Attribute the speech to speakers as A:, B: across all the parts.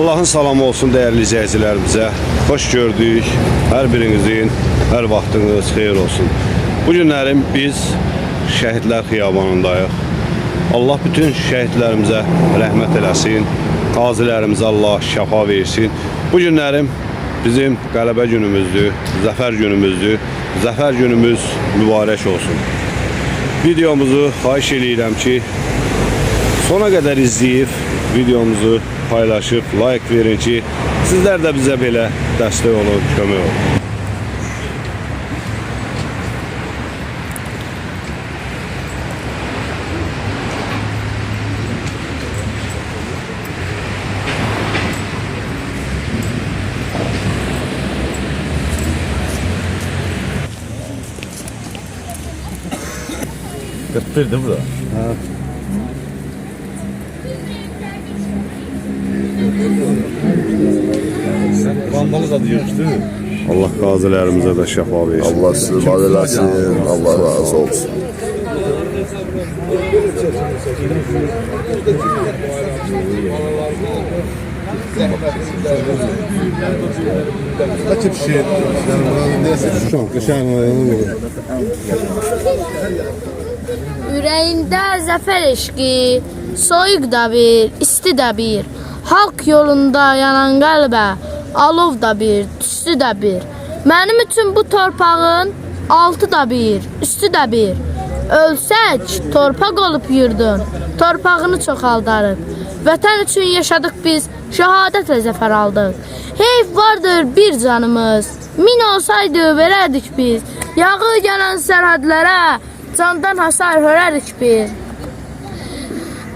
A: Allah'ın salamı olsun değerli izleyicilerimize. Hoş gördük. Her birinizin her vaxtınız xeyir olsun. Bu günlerim biz şehitler xiyabanındayıq. Allah bütün şehitlerimizə rəhmət eləsin. Qazilərimizə Allah şəfa versin. Bu günlərim bizim qələbə günümüzdür, zəfər günümüzdür. Zəfər günümüz mübarək olsun. Videomuzu xahiş edirəm ki, Sona qədər izləyib videomuzu paylaşıb like verin ki, sizlər də bizə belə dəstək olun, kömək olun.
B: Mi bu da? Vandalız adı yok değil mi?
A: Allah qazilərimizə də şəfa versin.
C: Allah sizi var eləsin. Allah razı olsun.
D: Kaç bir şey? Şu an kışan
E: Ürəyində zəfər eşqi, soyuq da bir, isti də bir. Haqq yolunda yanan qəlbə, alov da bir, tüstü də bir. Mənim üçün bu torpağın altı da bir, üstü də bir. Ölsək, torpaq olub yurdun, torpağını çoxaldarıq. Vətən üçün yaşadıq biz, şəhadətlə zəfər aldıq. Heyf vardır bir canımız, min olsaydı verərdik biz. Yağı gələn sərhədlərə, candan hasar hörərik biz.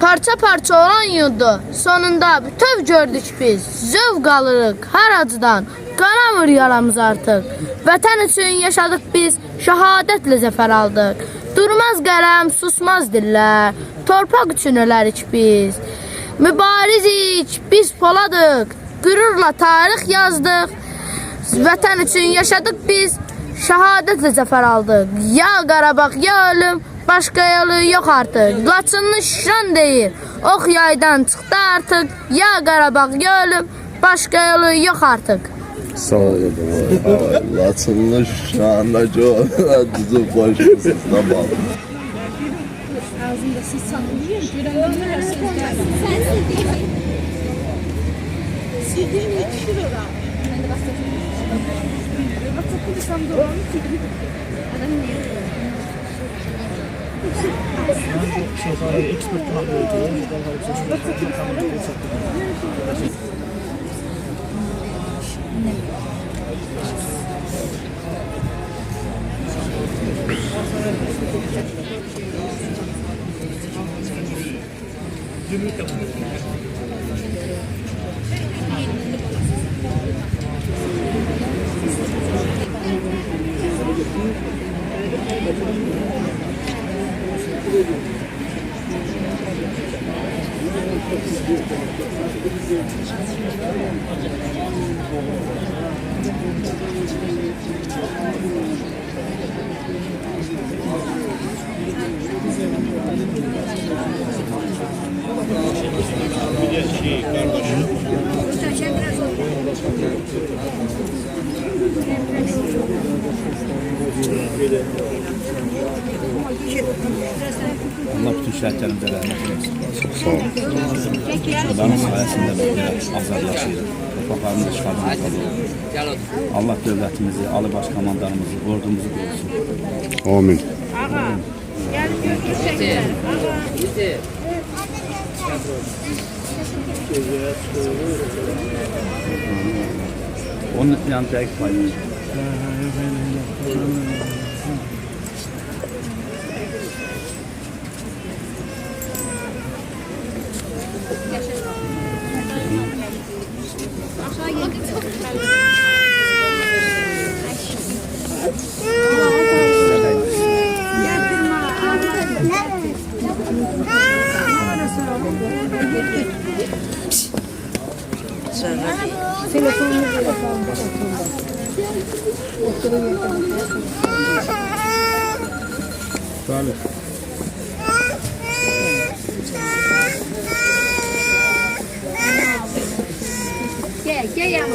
E: Parça parça olan yurdu sonunda bütöv gördük biz. Zövq alırıq hər acıdan. Qanamır yaramız artıq. Vətən üçün yaşadıq biz, şəhadətlə zəfər aldıq. Durmaz qələm, susmaz dillər. Torpaq üçün ölərik biz. Mübarizik, biz poladıq. Qürurla tarix yazdıq. Vətən üçün yaşadıq biz, şəhadətlə zəfər aldıq. Ya Qarabağ, ya ölüm, başqa yolu yox artıq. Laçınlı şan deyir, ox yaydan çıxdı artıq. Ya Qarabağ, ya ölüm, başqa yolu yox artıq.
C: Sağ olun. Laçınlı şahına çok düzü başımızda bağlı.
B: Allah bütün şəhidlərimizə rəhmət eləsin. Sağ olun. Torpaqlarımızı işğaldan qalırıq. Allah dövlətimizi, Ali Baş komandanımızı, ordumuzu qorusun.
A: Amin.
B: Onun yani dəqiq Salih.
F: Gel, gel yanıma.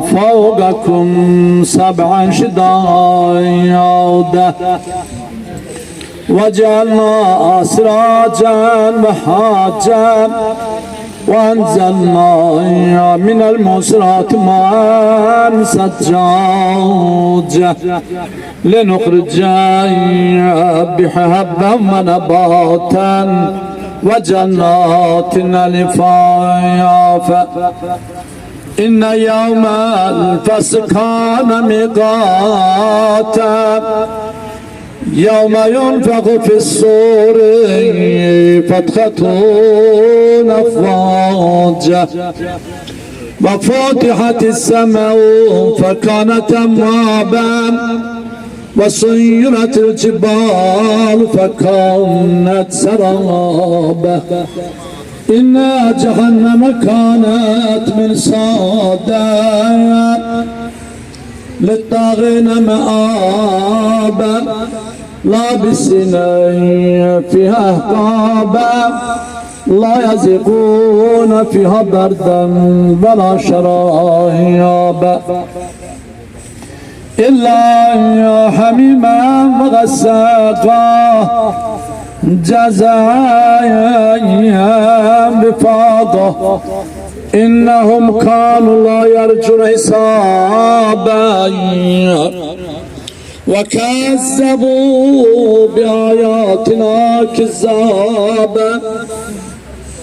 G: فوقكم سبعا شدادا وجعلنا أسراجا وحاجا. وأنزلنا من المسرات ماء سجاجا. لنخرج بحبا ونباتا. وجنات الفايا إن يوم الفصل كان ميقاتا يوم ينفخ في الصور فتختون أفواجا وفتحت السماء فكانت أبوابا وسيرت الجبال فكانت سرابا. إن جهنم كانت مرصادا للطاغين مآبا لابسين فيها أحقابا لا يذيقون فيها بردا ولا شرابا إلا حميما وغساقا. جزاء بفاضة. إنهم كانوا لا يرجون حسابا. وكذبوا بآياتنا كذابا.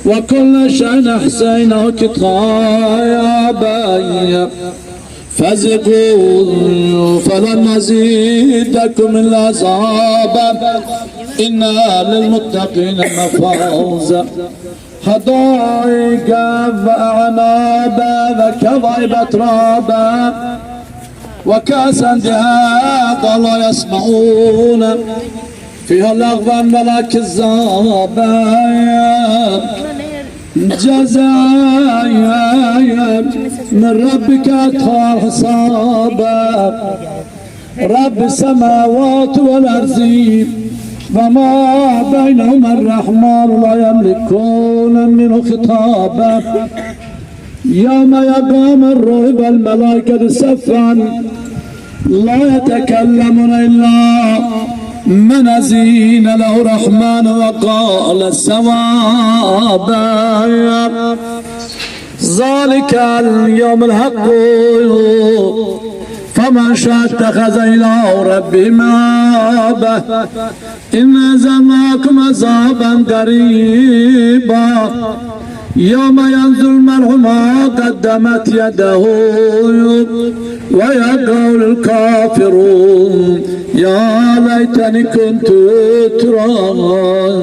G: وكل شيء أحسيناه كتابا. فذقوا فلن نزيدكم إلا عذابا. إن للمتقين مفازا حدائق وأعنابا وكظيب أترابا وكاسا دهاقا لا يسمعون. فيها لغوا ولا كذابا. جزاء من ربك أدخل حسابا رب السماوات والأرض. وما بينهما الرحمن لا يملكون منه خطابا. يوم يقام الروح والملائكة صفا لا يتكلمون إلا من أزين له الرحمن وقال السوابا ذلك اليوم الحق. فمن شاء اتخذ إلى ربه مآبا. إن زماكم عذابا قريبا. يوم ينزل المرء ما قدمت يده ويقول الكافرون. يا ليتني كنت ترابا.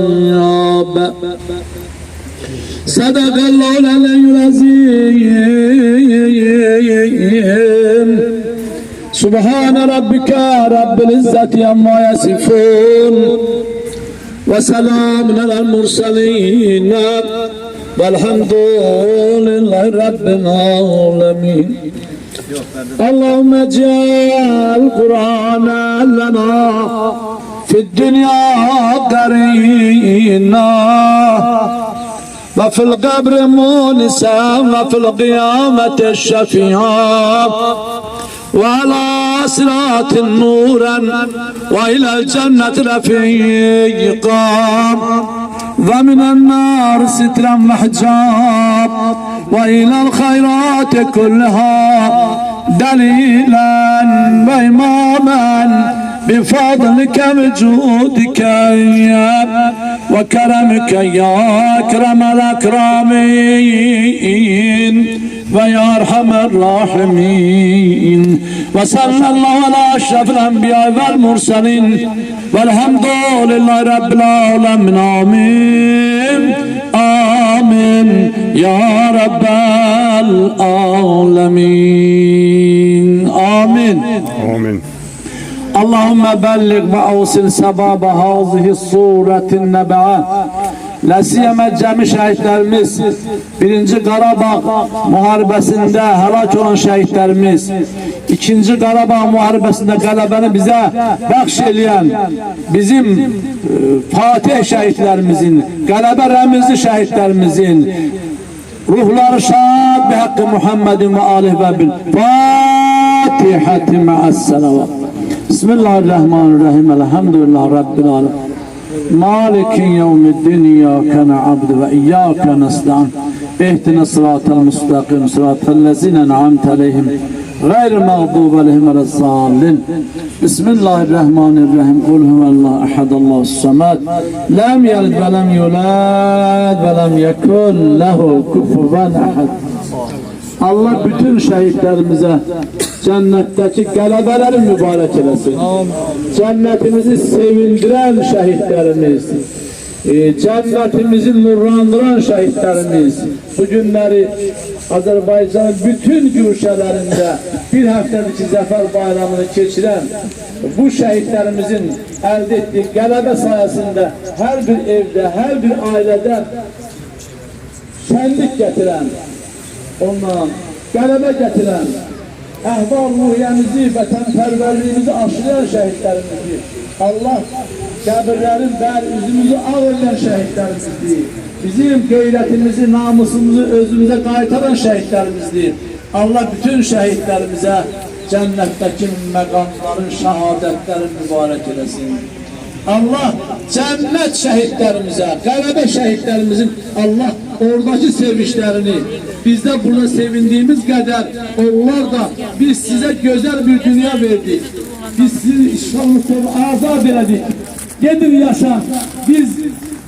G: صدق الله العلي العظيم. سبحان ربك رب العزة عما يصفون وسلام على المرسلين والحمد لله رب العالمين. اللهم اجعل القرآن لنا في الدنيا قرينا وفي القبر مونسا وفي القيامة الشفيعا وعلى صراط نورا وإلى الجنة رفيقا ومن النار سترا محجاب وإلى الخيرات كلها دليلا وإماما بفضلك وجودك وكرمك يا أكرم الأكرمين. ويا أرحم الراحمين وصلى الله على أشرف الأنبياء والمرسلين والحمد لله رب العالمين آمين آمين يا رب العالمين آمين
A: Amin.
G: اللهم بلغ وأوصل سباب هذه الصورة النبعة La siyama cami şehitlerimiz, birinci Qarabağ muharebesinde helak olan şehitlerimiz, ikinci Qarabağ muharebesinde qələbəni bizə bəxş eləyən bizim e, Fatih şehitlerimizin, qələbə rəmizli şehitlerimizin ruhları şad bi hakkı Muhammedin ve alih ve bil Fatihati ma'as salavat. Bismillahirrahmanirrahim. Elhamdülillah Rabbil alemin. مالك يوم الدين إياك نعبد وإياك نستعين. اهدنا الصراط المستقيم صراط الذين أنعمت عليهم. غير المغضوب عليهم ولا الضالين. بسم الله الرحمن الرحيم. قل هو الله أحد الله الصمد. لم يلد ولم يولد ولم يكن له كفوا أحد. Allah bütün şehitlerimize cennetteki gələbələri mübarək eləsin. Cennetimizi sevindiren şehitlerimiz, e, cennetimizi nurlandıran şehitlerimiz, bu günleri Azerbaycan'ın bütün gürşelerinde bir haftalık zafer bayramını geçiren bu şehitlerimizin elde ettiği galebe sayesinde her bir evde, her bir ailede şenlik getiren, ondan qələbə gətirən, əhval ruhiyyəmizi, vətənpərvərliyimizi aşılayan şəhidlərimizi, Allah qəbirlərin bəl üzümüzü ağ edən şəhidlərimizdir. Bizim qeyrətimizi, namusumuzu özümüzə qaytaran şəhidlərimizdir. Allah bütün şəhidlərimizə cənnətdəki məqamların, şəhadətlərin mübarək eləsin. Allah cennet şehitlerimize, galebe şehitlerimizin Allah oradaki sevinçlerini biz de burada sevindiğimiz kadar onlar da biz size güzel bir dünya verdik. Biz sizi inşallah azat elədik. Gidin yaşa. Biz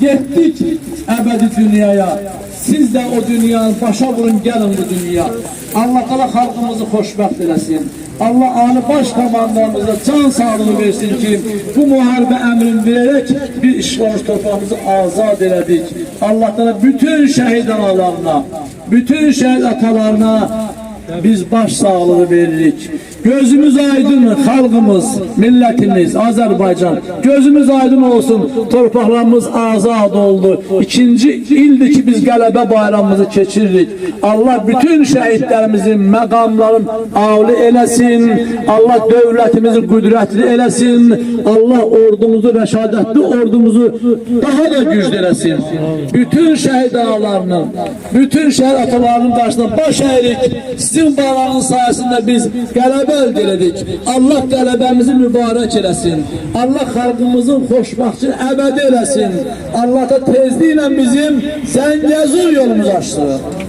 G: gittik ebedi dünyaya. Siz de o dünyanın başa vurun gelin bu dünya. Allah Teala halkımızı hoşbəxt eləsin. Allah Ali Baş Komandanımıza can sağlığı versin ki bu muharebe emrini vererek bir işlemiş torpağımızı azat elədik. Allah Teala bütün şehit analarına, bütün şehit atalarına biz baş sağlığı veririk. Gözümüz aydın halkımız, milletimiz, Azerbaycan. Gözümüz aydın olsun. Torpaqlarımız azad oldu. İkinci ildir ki biz qələbə bayramımızı keçiririk. Allah bütün şəhidlərimizin məqamların avli eləsin. Allah dövlətimizi qüdrətli eləsin. Allah ordumuzu, rəşadətli ordumuzu daha da güclü eləsin. Bütün şəhid analarının, bütün şəhid atalarının qarşısında baş əyirik. Sizin bağlarınız sayəsində biz qələbə elədik. Allah qələbəmizi mübarək eləsin. Allah xalqımızın xoşbaxtçı əbədi eləsin. Allah da tezliklə bizim Zəngəzur yolumuzu açsın.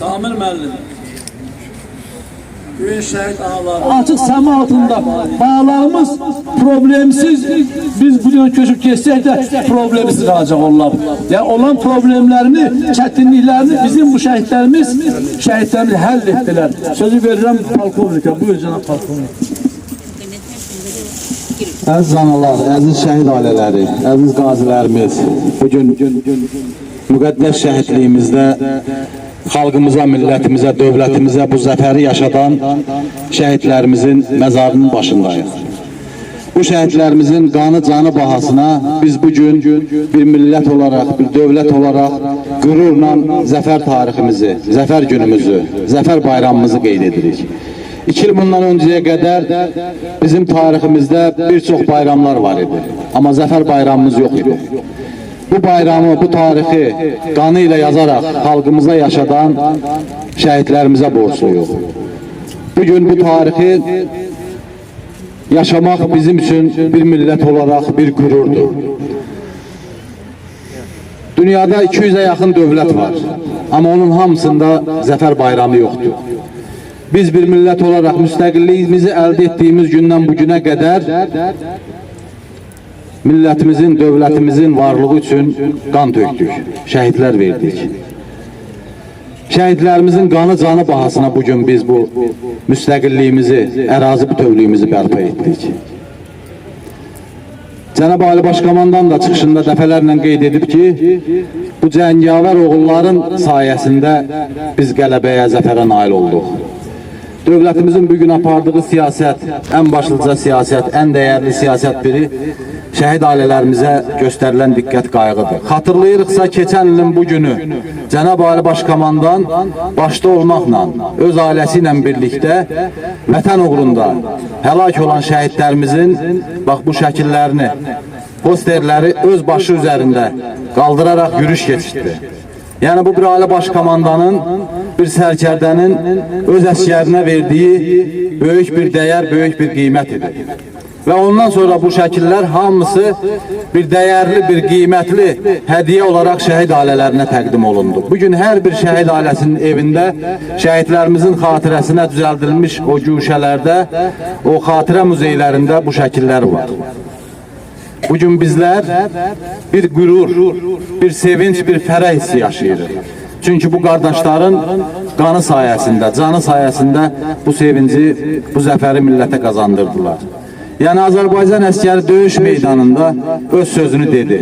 G: Samir müəllim. Açıq səma altında bağlarımız problemsiz. Biz bu gün köçüb keçsək də problemsiz qalacaq onlar. Yəni olan problemlərini, çətinliklərini bizim bu şəhidlərimiz, şəhidlərimiz həll etdilər. Sözü verirəm polkovnikə. Buyur cənab polkovnik.
F: Əziz analar, əziz şəhid ailələri, əziz qazilərimiz, bugün müqəddəs şəhidliyimizdə xalqımıza, millətimizə, dövlətimizə bu zəfəri yaşadan şəhidlərimizin məzarının başındayıq. Bu şəhidlərimizin qanı canı bahasına biz bugün bir millət olaraq, bir dövlət olaraq qürurla zəfər tariximizi, zəfər günümüzü, zəfər bayramımızı qeyd edirik. İki il bundan öncəyə qədər bizim tariximizdə bir çox bayramlar var idi. Amma zəfər bayramımız yox idi. Bu bayramı, bu tarixi qanı ilə yazaraq xalqımıza yaşadan şəhidlərimizə borcluyuq. Bugün bu tarixi yaşamaq bizim üçün bir millət olaraq bir qürurdur. Dünyada 200'e yakın dövlət var. Ama onun hamısında zəfər bayramı yoxdur. Biz bir millət olaraq müstəqilliyimizi əldə etdiyimiz gündən bu günə millətimizin, dövlətimizin varlığı üçün qan tökdük, şəhidlər verdik. Şəhidlərimizin qanı canı bahasına bu gün biz bu müstəqilliyimizi, ərazi bütövlüyümüzü bərpa etdik. Cənab Ali Başkomandan da çıxışında dəfələrlə qeyd edib ki, bu cəngavər oğulların sayəsində biz qələbəyə, zəfərə nail olduq. Dövlətimizin bugün apardığı siyasət, ən başlıca siyasət, ən dəyərli siyasət biri şəhid ailələrimizə göstərilən diqqət qayğıdır. Xatırlayırıqsa keçən ilin bu günü Cənab Ali Başkomandan başda olmaqla öz ailəsi ilə birlikdə vətən uğrunda həlak olan şəhidlərimizin bax bu şəkillərini, posterləri öz başı üzərində qaldıraraq yürüyüş keçirdi. Yəni bu bir ailə baş komandanın, bir sərkərdənin öz əsgərinə verdiyi böyük bir dəyər, böyük bir qiymət idi. Və ondan sonra bu şəkillər hamısı bir dəyərli, bir qiymətli hədiyyə olaraq şəhid ailələrinə təqdim olundu. Bu gün hər bir şəhid ailəsinin evində şəhidlərimizin xatirəsinə düzəldilmiş o güşələrdə, o xatirə muzeylərində bu şəkillər var. Bugün bizler bir gurur, bir sevinç, bir fərəh hissi yaşayırıq. Çünkü bu qardaşların qanı sayəsində, canı sayəsində bu sevinci, bu zəfəri millətə qazandırdılar. Yəni Azərbaycan əskəri döyüş meydanında öz sözünü dedi.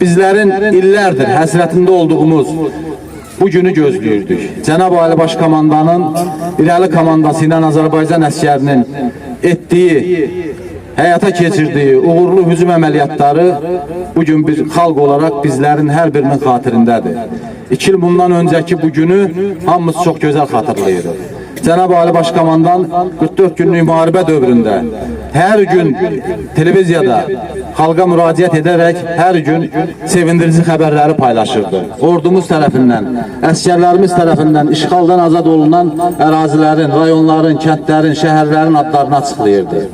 F: Bizlərin illərdir həsrətində olduğumuz bu günü gözləyirdik. Cənab Ali Baş Komandanın irəli komandası ilə Azərbaycan əskərinin etdiyi həyata keçirdiyi uğurlu hücum əməliyyatları bugün bir xalq olaraq bizlərin hər birinin xatirindədir. İki il bundan öncəki bu günü hamımız çox gözəl xatırlayırıq. Cənab Ali Başkomandan 44 günlük müharibə dövründə hər gün televiziyada xalqa müraciət edərək hər gün sevindirici xəbərləri paylaşırdı. Ordumuz tərəfindən, əskərlərimiz tərəfindən işğaldan azad olunan ərazilərin, rayonların, kəndlərin, şəhərlərin adlarını açıqlayırdı.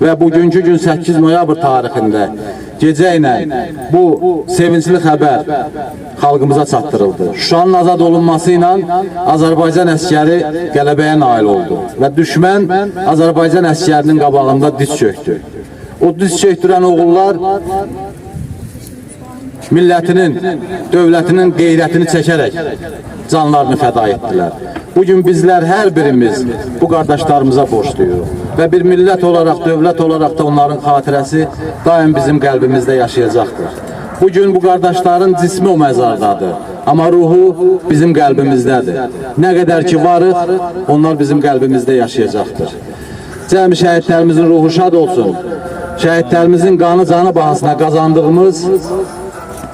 F: Və bugünkü gün 8 noyabr tarixində gecə ilə bu sevincli xəbər xalqımıza çatdırıldı. Şuşanın azad olunması ilə Azərbaycan əskəri qələbəyə nail oldu və düşmən Azərbaycan əskərinin qabağında diz çökdü. O diz çöktürən oğullar millətinin, dövlətinin qeyrətini çəkərək canlarını fəda etdilər. Bugün bizlər hər birimiz bu qardaşlarımıza borçluyuq və bir millət olaraq, dövlət olaraq da onların xatirəsi daim bizim qəlbimizdə yaşayacaqdır. Bugün bu qardaşların cismi o məzardadır, amma ruhu bizim qəlbimizdədir. Nə qədər ki varıq, onlar bizim qəlbimizdə yaşayacaqdır. Cəmi şəhidlərimizin ruhu şad olsun. Şəhidlərimizin qanı canı bahasına qazandığımız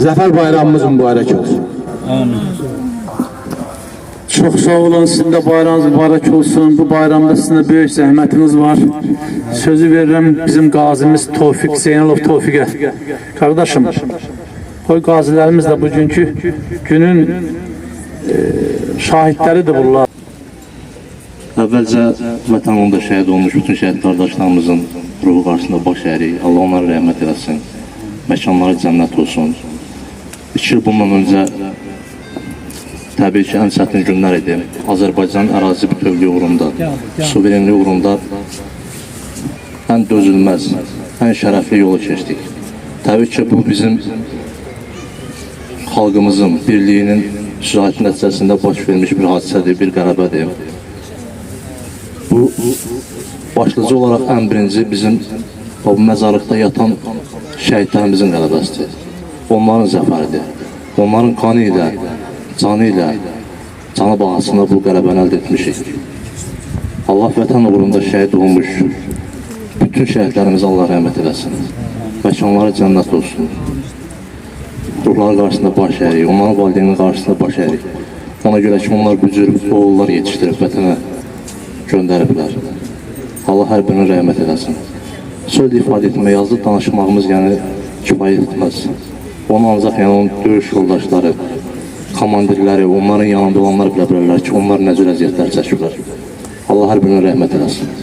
F: Zəfər bayramımız mübarək olsun.
H: Çok sağ olun. Sizin de bayramınız mübarek olsun. Bu bayramda sizin de büyük zahmetiniz var. Sözü veririm bizim gazimiz Tevfik Zeynalov Tevfik'e. Kardeşim, koy gazilerimiz de bugünkü günün e, şahitləridir bunlar.
I: Əvvəlcə vətənində şəhid olmuş bütün şəhid qardaşlarımızın ruhu qarşısında baş əyirik. Allah onlara rəhmət eləsin. Məkanları cənnət olsun. İki il bundan öncə təbii ki, ən çətin günlər idi. Azərbaycan ərazi bütövlüyü uğrunda, suverenliyi uğrunda ən dözülməz, ən şərəfli yolu keçdik. Təbii ki, bu bizim xalqımızın birliyinin şirayəti nəticəsində baş vermiş bir hadisədir, bir qələbədir. Bu başlıca olaraq ən birinci bizim o məzarlıqda yatan şəhidlərimizin qələbəsidir. Onların zəfəridir. Onların qanı ilə, canı ilə, canı bahasında bu qələbəni əldə etmişik. Allah vətən uğrunda şəhid olmuş bütün şəhidlərimizə Allah rəhmət eləsin. Məkanları cənnət olsun. Ruhları qarşısında baş ərik, onların valideyninin qarşısında baş ərik. Ona görə ki, onlar bu cür oğullar yetişdirib vətənə göndəriblər. Allah hər birinin rəhmət eləsin. Söz ifadə etmək, yazıb danışmağımız yəni kifayət etməz. Onu ancaq yəni onun döyüş yoldaşları, komandirləri, onların yanında olanlar bilə bilərlər ki, onlar nə cür əziyyətlər çəkiblər. Allah hər birinin rəhmət eləsin.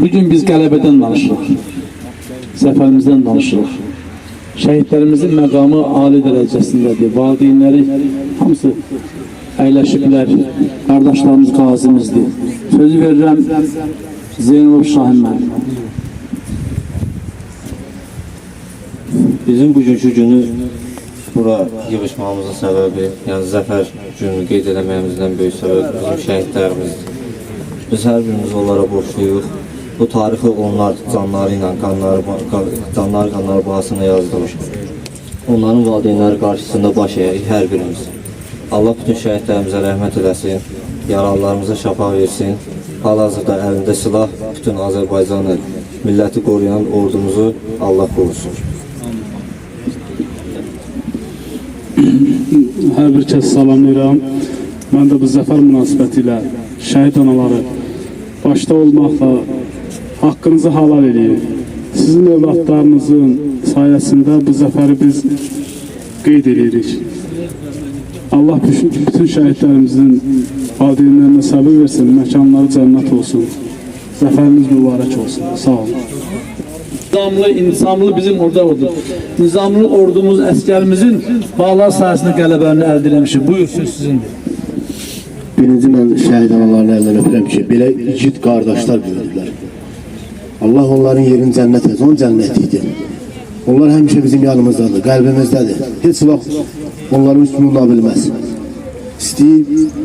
G: Bugün biz qələbədən danışırıq.
H: zəfərimizdən danışırıq. Şəhidlərimizin məqamı ali dərəcəsindədir. Valideynləri hamısı əyləşiblər. Qardaşlarımız qazimizdir. Sözü verirəm Zeynəb Şahin müəllim.
J: Bizim bugünkü günü bura yığışmamızın səbəbi, yəni zəfər gününü qeyd eləməyimizdən böyük səbəb bizim şəhidlərimizdir. Biz hər birimiz onlara borçluyuq. Bu tarixi onlar canları ilə, qanları, qan- canları qanları bahasına yazdılar. Onların valideynləri qarşısında baş əyək hər birimiz. Allah bütün şəhidlərimizə rəhmət eləsin, yaralılarımıza şəfa versin. Hal-hazırda əlində silah bütün Azərbaycanı, milləti qoruyan ordumuzu Allah qorusun.
H: Hər bir kəs salamlayıram. Mən də bu zəfər münasibəti ilə şəhid anaları başda olmaqla haqqınızı halal edin. Sizin övladlarınızın sayəsində bu zəfəri biz qeyd edirik. Allah bütün şəhidlərimizin valideynlərinə səbir versin, məkanları cənnət olsun. Zəfəriniz mübarək olsun. Sağ olun. Nizamlı, insamlı bizim orada oldu. Nizamlı ordumuz, əsgərimizin bağlar sayəsində qələbəni əldə etmişik. Buyur, söz sizindir.
D: Birinci mən şəhid analarını əldən öpürəm ki, belə igid qardaşlar böyüdülər. Allah onların yerini cənnət etsin, onun cənnətidir. Onlar həmişə bizim yanımızdadır, qəlbimizdədir. Heç vaxt onların üstünü tuta bilməz.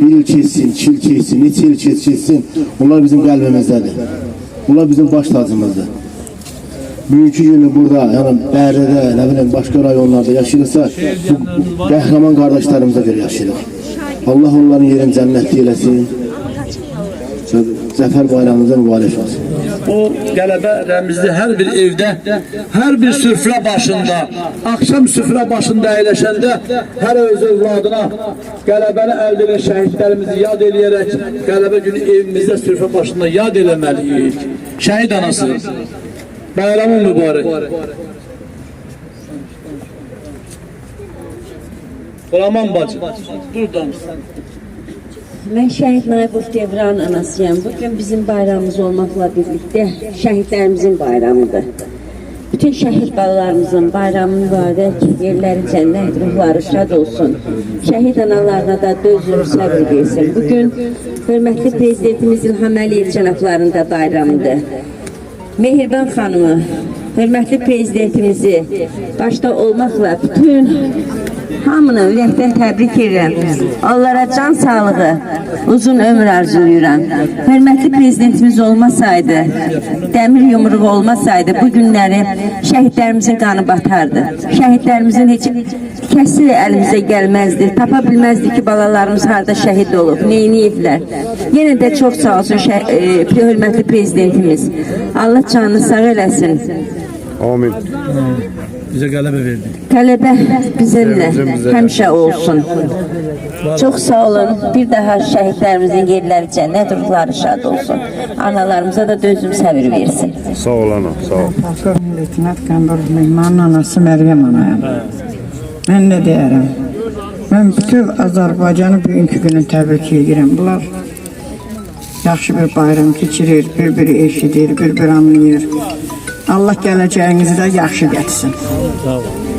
D: Bir il keçsin, iki il keçsin, neçə il keçsin, onlar bizim qəlbimizdədir. Onlar bizim baş tacımızdır. Bugünkü günü burada, yəni Bəhrədə, nə bilim, başqa rayonlarda yaşayırsa, bu qəhrəman qardaşlarımıza görə yaşayırıq. Allah onların yerini cənnətli eləsin. Zəfər bayramınıza mübarək olsun.
H: O qələbə rəmizli hər bir evdə, hər bir süfrə başında, axşam süfrə başında əyləşəndə hər öz övladına qələbəni əldə edən şəhidlərimizi yad eləyərək qələbə günü evimizdə süfrə başında yad eləməliyik. Şəhid anası, bayramın mübarək. Qulaman bacı, dur danışsan.
K: Mən şəhid Naibov Devran anasıyam. Bugün bizim bayramımız olmakla birlikte şəhidlərimizin bayramıdır. Bütün şəhid balalarımızın bayramı mübarək, yerləri cənnət, ruhları şad olsun. Şəhid analarına da dözüm, səbir versin. Bugün hörmətli Prezidentimiz İlham Əliyev cənablarının da bayramıdır. Mehriban xanımı, hörmətli prezidentimizi başta olmaqla bütün hamını ürəkdən təbrik edirəm. Onlara can sağlığı, uzun ömür arzulayıram. Hörmətli prezidentimiz olmasaydı, dəmir yumruğu olmasaydı bu günləri şəhidlərimizin qanı batardı. Şəhidlərimizin heç kəsi əlimizə gəlməzdi. Tapa bilməzdi ki, balalarımız harda şəhid olub, neyniyiblər. Yenə də çox sağ olsun e, hörmətli prezidentimiz. Allah canını sağ eləsin.
A: Amin.
H: Bizə qələbə verdi.
K: Qələbə bizimlə həmişə olsun. Çox sağ olun. Bir daha şəhidlərimizin yerləri cənnət, ruhları şad olsun. Analarımıza da dözüm səbir versin.
A: Sağ ol ana, sağ ol.
L: Leytenant Qəmbər Mehmanın anası Məryəm anayam. Mən nə deyərəm? Mən bütün Azərbaycanı bugünkü günü təbrik edirəm. Bunlar yaxşı bir bayram keçirir, bir-biri eşidir, bir-bir anlayır. Allah gələcəyinizi də yaxşı getsin.
H: Sağ olun.